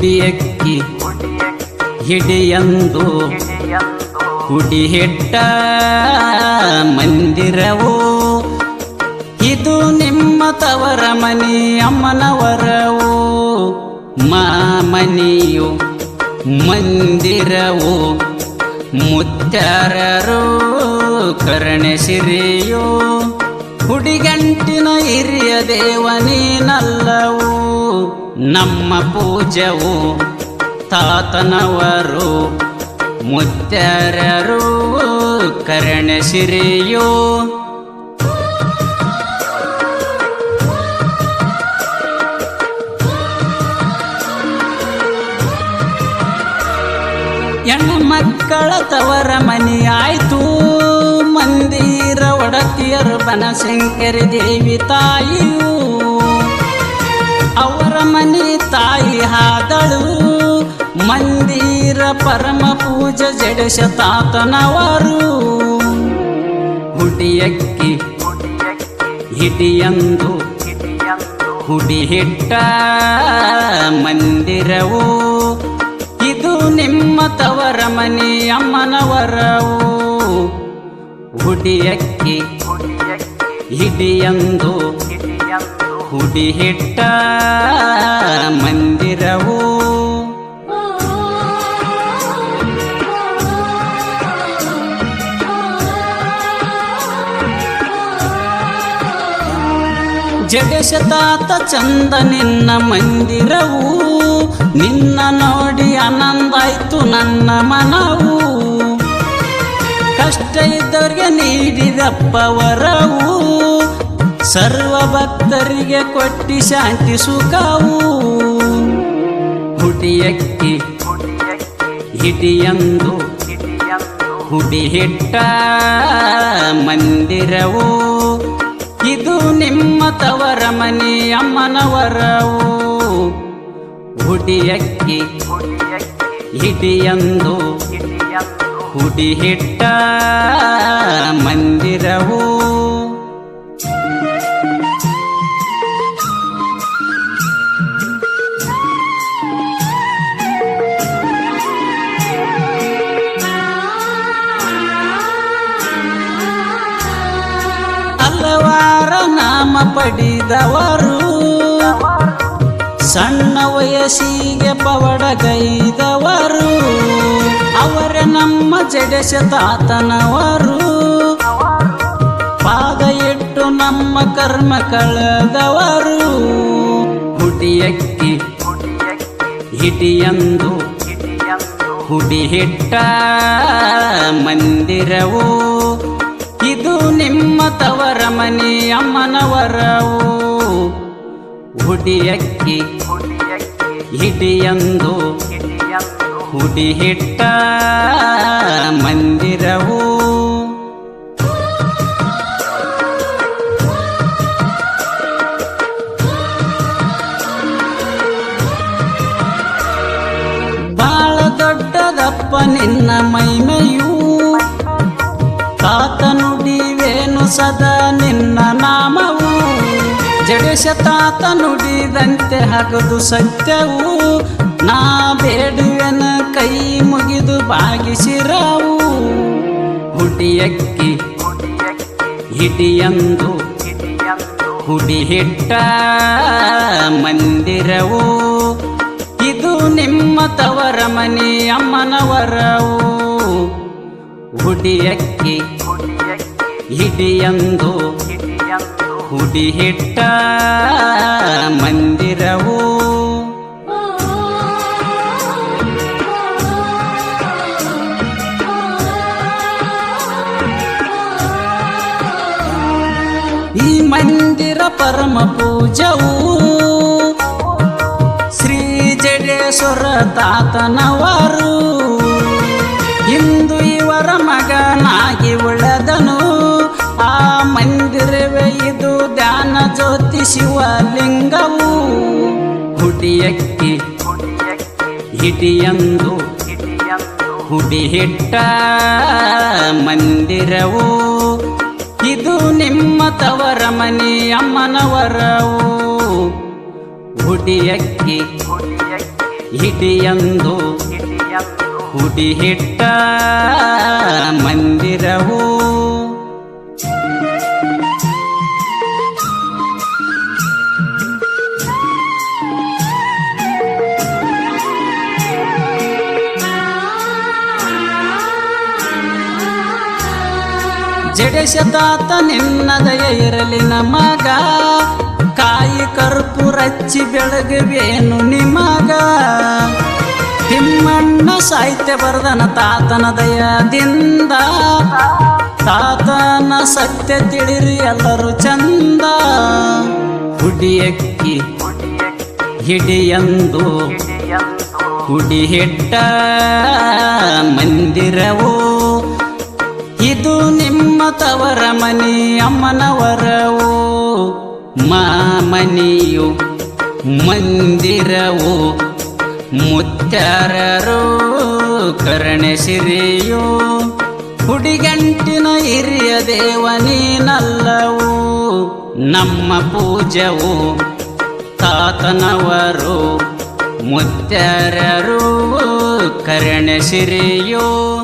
ಹುಡಿಯಕ್ಕಿ ಹಿಡಿಯಂದು ಕುಡಿ ಹೆಟ್ಟ ಮಂದಿರವು? ಇದು ನಿಮ್ಮ ತವರ ಮನಿ ಅಮ್ಮನವರವು? ಮಾಮನಿಯು ಮಂದಿರವು? ಮುತ್ತಾರರು ಕರ್ಣೆ ಸಿರಿಯೋ? ಹುಡಿಗಂಟಿನ ಹಿರಿಯ ದೇವನೇನಲ್ಲವು ನಮ್ಮ ಪೂಜವು ತಾತನವರು ಮುತ್ತರರು ಕರ್ಣೆ ಸಿರಿಯೋ. ಹೆಣ್ಣು ಮಕ್ಕಳ ತವರ ಮನೆಯಾಯ್ತು ಮಂದಿರ ಒಡತಿಯರು ಬನಶಂಕರಿ ದೇವಿ ತಾಯಿಯು. ಮನಿ ತಾಯಿ ಹಾದಳು. ಮಂದಿರ ಪರಮ ಪೂಜ ಜಡಶ ತಾತನವರು ಹುಡಿಯಕ್ಕಿ ಹಿಡಿಯಂದು ಹುಡಿ ಹಿಟ್ಟ ಮಂದಿರವು. ಇದು ನಿಮ್ಮ ತವರ ಮನಿ ಅಮ್ಮನವರವು. ಹುಡಿಯಕ್ಕಿ ಹಿಡಿಯಂದು ಹುಡಿ ಹಿಟ್ಟ ಮಂದಿರವು. ಜಗಶತಾತ ತಾತ ಚಂದ ನಿನ್ನ ಮಂದಿರವು. ನಿನ್ನ ನೋಡಿ ಆನಂದಾಯ್ತು ನನ್ನ ಮನವು. ಕಷ್ಟ ಇದ್ದವ್ರಿಗೆ ನೀಡಿದಪ್ಪ ವರವು ಸರ್ವ ಭಕ್ತರಿಗೆ ಕೊಟ್ಟಿ ಶಾಂತಿ ಸುಖವು. ಹುಡಿಯಕ್ಕಿ ಹಿಡಿಯಂದು ಹುಡಿ ಹಿಟ್ಟ ಮಂದಿರವು. ಇದು ನಿಮ್ಮ ತವರ ಮನೆ ಅಮ್ಮನವರವು. ಹುಡಿಯಕ್ಕಿ ಹಿಡಿಯಂದು ಹುಡಿ ಹಿಟ್ಟ ಮಂದಿರವು. ಹಲವಾರ ನಾಮ ಪಡಿದವರು. ಸಣ್ಣ ವಯಸ್ಸಿಗೆ ಪವಡಗೈದವರು. ಅವರ ನಮ್ಮ ಜಡೆಸ ತಾತನವರು ಪಾದ ಇಟ್ಟು ನಮ್ಮ ಕರ್ಮ ಕಳೆದವರು. ಹುಡಿಯಕ್ಕಿ ಹಿಡಿಯಂದು ಹುಡಿ ಹಿಟ್ಟ ಮಂದಿರವು. ಇದು ನಿಮ್ಮ ತವರ ಮನೆ ಅಮ್ಮನವರವು ಹುಡಿಯಕ್ಕಿ ಹಿಡಿಯಂದು ಹುಡಿ ಹಿಟ್ಟ ಮಂದಿರವು. ಬಾಳ ದೊಡ್ಡದಪ್ಪ ನಿನ್ನ ಮೈಮೆಯು ಸದಾ ನಿನ್ನ ನಾಮವು. ಜಡೇಶ ತಾತ ನುಡಿದಂತೆ ಹಗದು ಸತ್ಯವು. ನಾ ಬೇಡುವೆನ ಕೈ ಮುಗಿದು ಬಾಗಿಸಿರವು. ಹುಡಿಯಕ್ಕಿ, ಹಿಡಿಯಂದು ಹುಡಿ ಹಿಟ್ಟ ಮಂದಿರವು. ಇದು ನಿಮ್ಮ ತವರ ಮನೆ ಅಮ್ಮನವರವು ಹುಡಿಯಕ್ಕಿ ಹಿಡಿಯಂದು ಹುಡಿ ಹಿಟ್ಟ ಮಂದಿರವು. ಈ ಮಂದಿರ ಪರಮ ಪೂಜವು ಶ್ರೀ ಜಡೇಶ್ವರ ತಾತನವರು. ಜ್ಯೋತಿ ಶಿವಲಿಂಗವು ಹುಡಿಯಕ್ಕೆ ಹಿಡಿಯಂದು ಹುಡಿ ಹಿಟ್ಟ ಮಂದಿರವು. ಇದು ನಿಮ್ಮ ತವರ ಮನಿ ಅಮ್ಮನವರವು ಹುಡಿಯಕ್ಕೆ ಹಿಡಿಯಂದು ಹುಡಿಹಿಟ್ಟ ಮಂದಿರವು. ಜಡಶತಾತ ನಿನ್ನದಯ ಇರಲಿ ನಮಗ ಕಾಯಿ ಕರ್ಪೂರಚ್ಚಿ ಬೆಳಗುವೇನು ನಿಮಗ ತಿಮ್ಮಣ್ಣ ಸಾಹಿತ್ಯ ಬರ್ದನ ತಾತನ ದಯದಿಂದ. ತಾತನ ಸತ್ಯ ತಿಳಿರಿ ಎಲ್ಲರೂ ಚಂದ. ಹುಡಿಯಕ್ಕಿ ಹಿಡಿಯಂದು ಹುಡಿಹಿಟ್ಟ ಮಂದಿರವು. ಇದು ನಿಮ್ಮ ತವರ ಮನಿ, ಅಮ್ಮನವರವು? ಮಾಮನಿಯು ಮಂದಿರವು? ಮುತ್ಯಾರರು ಕರ್ಣಸಿರಿಯು ಹುಡಿಗಂಟಿನ ಹಿರಿಯ ದೇವನೀನಲ್ಲವು ನಮ್ಮ ಪೂಜವು? ತಾತನವರು? ಮುತ್ಯಾರರು ಕರ್ಣಸಿರಿಯೋ